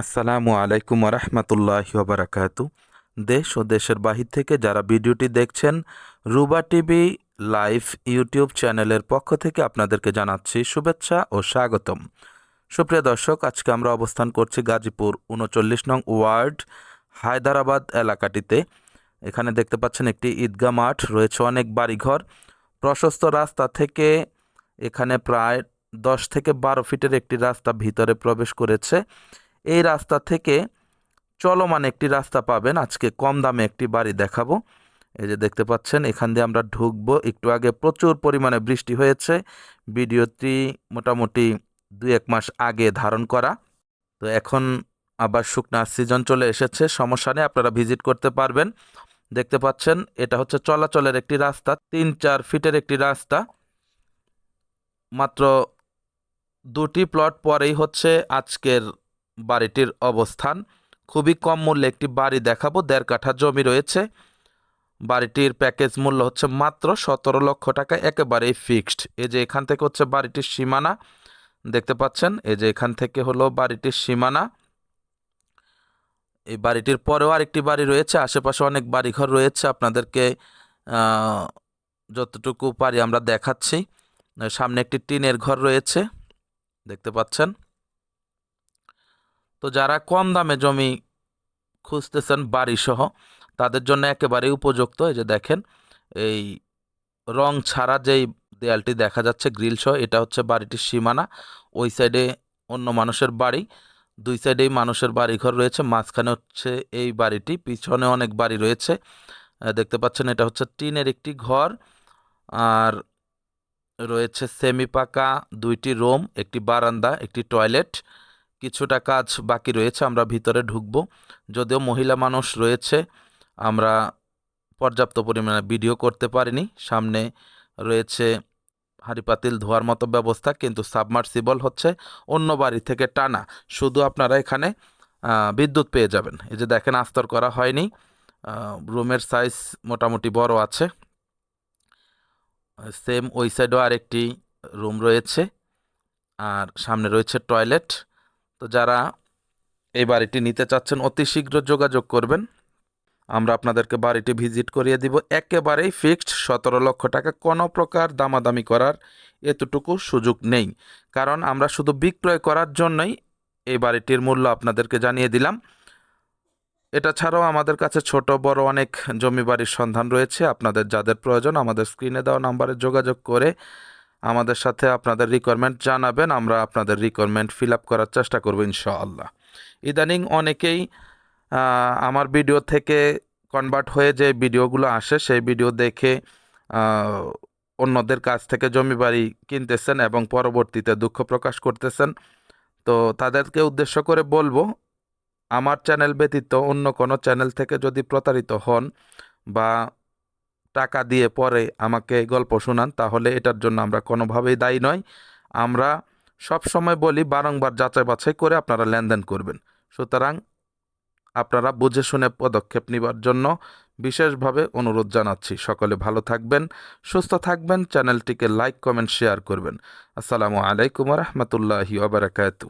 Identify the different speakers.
Speaker 1: আসসালামু আলাইকুম রহমতুল্লাহ বারাকাতু দেশ ও দেশের বাহির থেকে যারা ভিডিওটি দেখছেন, রুবা টিভি লাইভ ইউটিউব চ্যানেলের পক্ষ থেকে আপনাদেরকে জানাচ্ছি শুভেচ্ছা ও স্বাগতম। সুপ্রিয় দর্শক, আজকে আমরা অবস্থান করছি গাজীপুর উনচল্লিশ নং ওয়ার্ড, হায়দ্রাবাদ এলাকাটিতে। এখানে দেখতে পাচ্ছেন একটি ঈদগা মাঠ, রয়েছে অনেক বাড়িঘর। প্রশস্ত রাস্তা থেকে এখানে প্রায় দশ থেকে বারো ফিটের একটি রাস্তা ভিতরে প্রবেশ করেছে। এই রাস্তা থেকে চলমান একটি রাস্তা পাবেন। আজকে কম দামে একটি বাড়ি দেখাবো। এই যে দেখতে পাচ্ছেন, এখান দিয়ে আমরা ঢুকবো। একটু আগে প্রচুর পরিমাণে বৃষ্টি হয়েছে। ভিডিওটি মোটামুটি দুই এক মাস আগে ধারণ করা। তো এখন আবার শুকনার সিজন চলে এসেছে। সমস্যা নেই, আপনারা ভিজিট করতে পারবেন। দেখতে পাচ্ছেন, এটা হচ্ছে চলাচলের একটি রাস্তা। তিন, চার ফিটের একটি রাস্তা। মাত্র দুটি প্লট পরেই হচ্ছে আজকের বাড়িটির অবস্থান। খুবই কম মূল্যে একটি বাড়ি দেখাবো। দেড় কাঠা জমি রয়েছে। বাড়িটির প্যাকেজ মূল্য হচ্ছে মাত্র সতেরো লক্ষ টাকা, একেবারেই ফিক্সড। এই যে এখান থেকে হচ্ছে বাড়িটির সীমানা, দেখতে পাচ্ছেন? এই যে এখান থেকে হলো বাড়িটির সীমানা। এই বাড়িটির পরেও আরেকটি বাড়ি রয়েছে। আশেপাশে অনেক বাড়িঘর রয়েছে। আপনাদেরকে যতটুকু পারি আমরা দেখাচ্ছি। সামনে একটি টিনের ঘর রয়েছে, দেখতে পাচ্ছেন? তো যারা কম দামে জমি খুঁজতেছেন বাড়িসহ, তাদের জন্য একেবারেই উপযুক্ত। এই যে দেখেন, এই রং ছাড়া যেই দেয়ালটি দেখা যাচ্ছে গ্রিল সহ, এটা হচ্ছে বাড়িটির সীমানা। ওই সাইডে অন্য মানুষের বাড়ি, দুই সাইডেই মানুষের বাড়িঘর রয়েছে। মাঝখানে হচ্ছে এই বাড়িটি, পিছনে অনেক বাড়ি রয়েছে। দেখতে পাচ্ছেন, এটা হচ্ছে টিনের একটি ঘর। আর রয়েছে সেমি পাকা দুইটি রুম, একটি বারান্দা, একটি টয়লেট। কিছুটা কাজ বাকি রয়েছে, আমরা ভিতরে ঢুকবো। যদিও মহিলা মানুষ রয়েছে, আমরা পর্যাপ্ত পরিমাণে ভিডিও করতে পারিনি। সামনে রয়েছে হাঁড়ি পাতিল ধোয়ার মতো ব্যবস্থা, কিন্তু সাবমার্সিবল হচ্ছে, অন্য বাড়ি থেকে টানা। শুধু আপনারা এখানে বিদ্যুৎ পেয়ে যাবেন। এই যে দেখেন, আস্তর করা হয়নি। রুমের সাইজ মোটামুটি বড় আছে। সেম ওই সাইডেও আরেকটি রুম রয়েছে, আর সামনে রয়েছে টয়লেট। তো যারা এই বাড়িটি নিতে চাচ্ছেন, অতি শীঘ্র যোগাযোগ করবেন। আমরা আপনাদেরকে বাড়িটি ভিজিট করিয়ে দিব। একেবারেই ফিক্সড, সতেরো লক্ষ টাকা, কোনো প্রকার দামাদামি করার এতটুকু সুযোগ নেই। কারণ আমরা শুধু বিক্রয় করার জন্যই এই বাড়িটির মূল্য আপনাদেরকে জানিয়ে দিলাম। এটা ছাড়াও আমাদের কাছে ছোট, বড় অনেক জমি বাড়ির সন্ধান রয়েছে। আপনাদের যাদের প্রয়োজন আমাদের স্ক্রিনে দেওয়া নাম্বারে যোগাযোগ করে আমাদের সাথে আপনাদের রিকোয়ারমেন্ট জানাবেন, আমরা আপনাদের রিকোয়ারমেন্ট ফিল আপ করার চেষ্টা করব ইনশাআল্লাহ। ইদানিং অনেকেই আমার ভিডিও থেকে কনভার্ট হয়ে যে ভিডিওগুলো আসে, সেই ভিডিও দেখে অন্যদের কাছ থেকে জমি বাড়ি কিনতেছেন এবং পরবর্তীতে দুঃখ প্রকাশ করতেছেন। তো তাদেরকে উদ্দেশ্য করে বলব, আমার চ্যানেল ব্যতীত অন্য কোনো চ্যানেল থেকে যদি প্রতারিত হন বা টাকা দিয়ে পরে আমাকে গল্প শোনান, তাহলে এটার জন্য আমরা কোনোভাবেই দায়ী নয় আমরা সব সময় বলি, বারংবার যাচাই বাছাই করে আপনারা লেনদেন করবেন। সুতরাং আপনারা বুঝে শুনে পদক্ষেপ নেবার জন্য বিশেষভাবে অনুরোধ জানাচ্ছি। সকলে ভালো থাকবেন, সুস্থ থাকবেন, চ্যানেলটিকে লাইক, কমেন্ট, শেয়ার করবেন। আসসালামু আলাইকুম রহমতুল্লাহি ওবরাকাতু